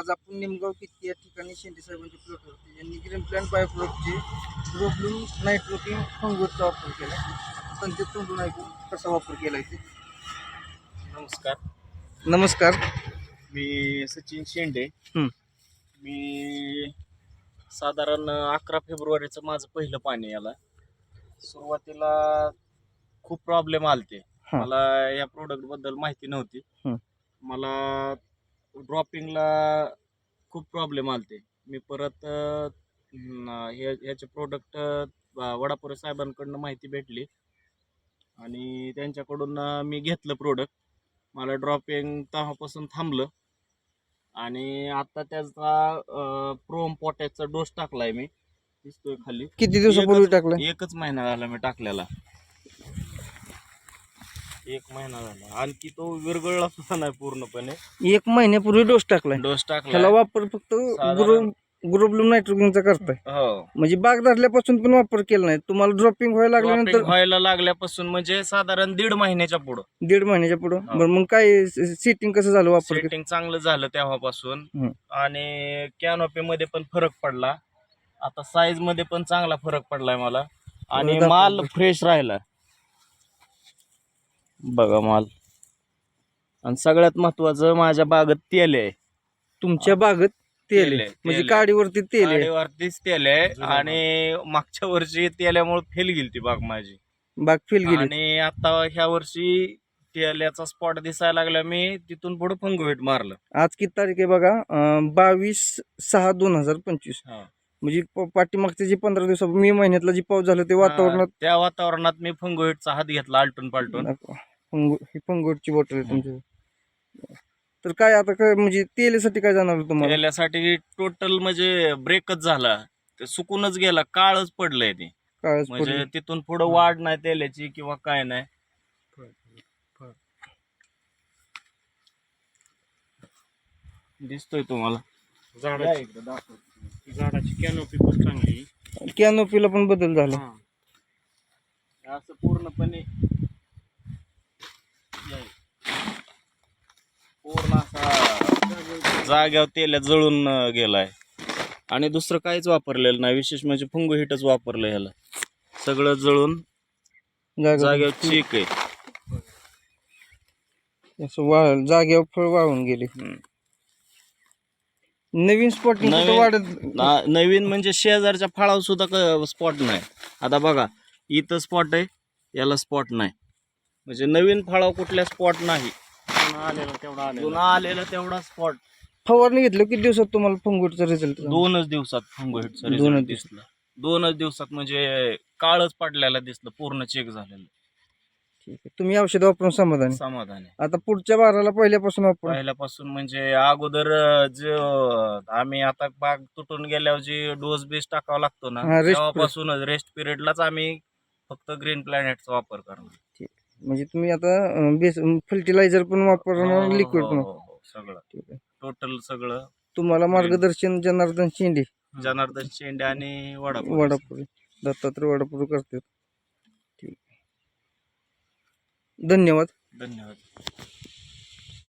आज आपण निमगाव किती या ठिकाणी शेंडे साहेबांचे प्लॉट होते यांनी ग्रीन प्लॅन बाय प्लॉटचे ग्रोब्लूम नायट्रोकिंग फंगोचा वापर केला त्यांचे तोंडून ऐकून कसा वापर केला ते. नमस्कार. नमस्कार. मी सचिन शेंडे हं. मी साधारण अकरा फेब्रुवारीचं माझं पहिलं पाणी याला. सुरुवातीला खूप प्रॉब्लेम आलते. हा. मला या प्रोडक्टबद्दल माहिती नव्हती. हं. मला ड्रॉपिंगला खूप प्रॉब्लेम आलते. मी परत हे ह्याचे प्रोडक्ट वडापुरे साहेबांकडनं माहिती भेटली. आणि त्यांच्याकडून मी घेतलं प्रोडक्ट मला ड्रॉपिंग तेव्हापासून थांबलं. आणि आता त्याचा प्रोम पोटॅचा डोस टाकलाय मी. दिसतोय खाली. किती दिवसापूर्वी टाकलं एकच महिना झाला मी टाकलेला. एक महिना झाला. आणखी तो विरगळला सुद्धा नाही पूर्णपणे. एक महिन्यापूर्वी डोस टाकलाय. डोस टाकला वापर फक्त साधारण- ग्रोब्लूम नायट्रोकिंगचा करताय. हो. म्हणजे बाग धरल्यापासून पण वापर केला नाही. तुम्हाला ड्रॉपिंग व्हायला Dropping लागल्यानंतर व्हायला लागल्यापासून म्हणजे साधारण दीड महिन्याच्या पुढं. दीड महिन्याच्या पुढं. हो. बरं मग काय सेटिंग कसं झालं वापर? केलं? सेटिंग चांगलं झालं तेव्हापासून. आणि कॅनोपी मध्ये पण फरक पडला. आता साईजमध्ये पण चांगला फरक पडलाय मला. आणि माल. फ्रेश राहिला. बघा माल. आणि सगळ्यात महत्वाचं माझ्या बागेत तेल आहे. तुमच्या बागेत तेल आहे? म्हणजे तेल आहे. काडीवरती तेल आहे? तेल आहे. आणि मागच्या वर्षी तेल्यामुळे फेल गेली ती बाग माझी. बाग फेल गेली. आणि आता ह्या वर्षी तेल्याचा स्पॉट दिसायला लागला. मी तिथून पुढे फंगोवेट मारलं. आज किती तारीख आहे बघा? अं, बावीस सहा दोन हजार पंचवीस. हा. म्हणजे प- पाठीमागचे जे पंधरा दिवस मे महिन्यातला जे पाऊस झाला ते वातावरणात हा, त्या वातावरणात मी फंगोवेटचा हात घेतला आलटून पालटून. फंगो- ही फंगोटची बॉटल आहे तुमची. तर काय आता काय म्हणजे तेलासाठी काय जाणार तुम्हाला? तेल्यासाठी टोटल म्हणजे ब्रेकच झाला. ते सुकूनच गेला काळच पडलंय ते. काळच म्हणजे. तिथून पुढे वाढ नाही तेल्याची किंवा काय नाही. दिसतोय तुम्हाला. दाखव. झाडाची कॅनोपी पण चांगली. कॅनोपीला पण बदल झाला. हा. असं पूर्णपणे या. पूर्ण असा जाग्यावर तेल्या जळून गेलाय. आणि दुसरं काहीच वापरलेलं नाही. विशेष म्हणजे फंगो हिटच वापरलं ह्याला. सगळं जळून जागा जागेवर चीक आहे. असं वाळ जागेवर फळ वाळून गेले. नवीन स्पॉट नवीन- वाढत? ना- नवीन म्हणजे शेजारच्या फळावर सुद्धा स्पॉट नाही. आता बघा इथं स्पॉट आहे याला स्पॉट नाही. म्हणजे नवीन फळावर कुठल्या स्पॉट नाही. जुना आलेला तेवढा आलेला. जुना आलेला तेवढा स्पॉट फवारणी घेतलं किती दिवसात तुम्हाला फंगोटचा रिझल्ट दोनच दिवसात फंगो हिटचा दोनच. दिसला. दोनच दिवसात म्हणजे काळच पडलेला दिसलं पूर्ण चेक झालेलं. ठीक आहे. तुम्ही औषध वापरून समाधान? समाधान. आहे आता पुढच्या बाराला पहिल्यापासून वापरून? पहिल्यापासून म्हणजे अगोदर अं, जे अं, आम्ही आता बाग तुटून गेल्यावर जे डोस बेस टाकावा लागतो ना हा, rest तेव्हापासूनच रेस्ट पिरियडलाच आम्ही फक्त ग्रीन प्लॅनेटचा वापर करणार. म्हणजे तुम्ही आता बेस फर्टिलायझर पण वापरणार लिक्विड हो, पण हो, हो, सगळं. ठीक आहे. टोटल सगळं तुम्हाला मार्गदर्शन जनार्दन शेंडे. जनार्दन शेंडे आणि वडा वडापुरी दत्तात्रय वडापुरी करतात. ठीक आहे. धन्यवाद. धन्यवाद.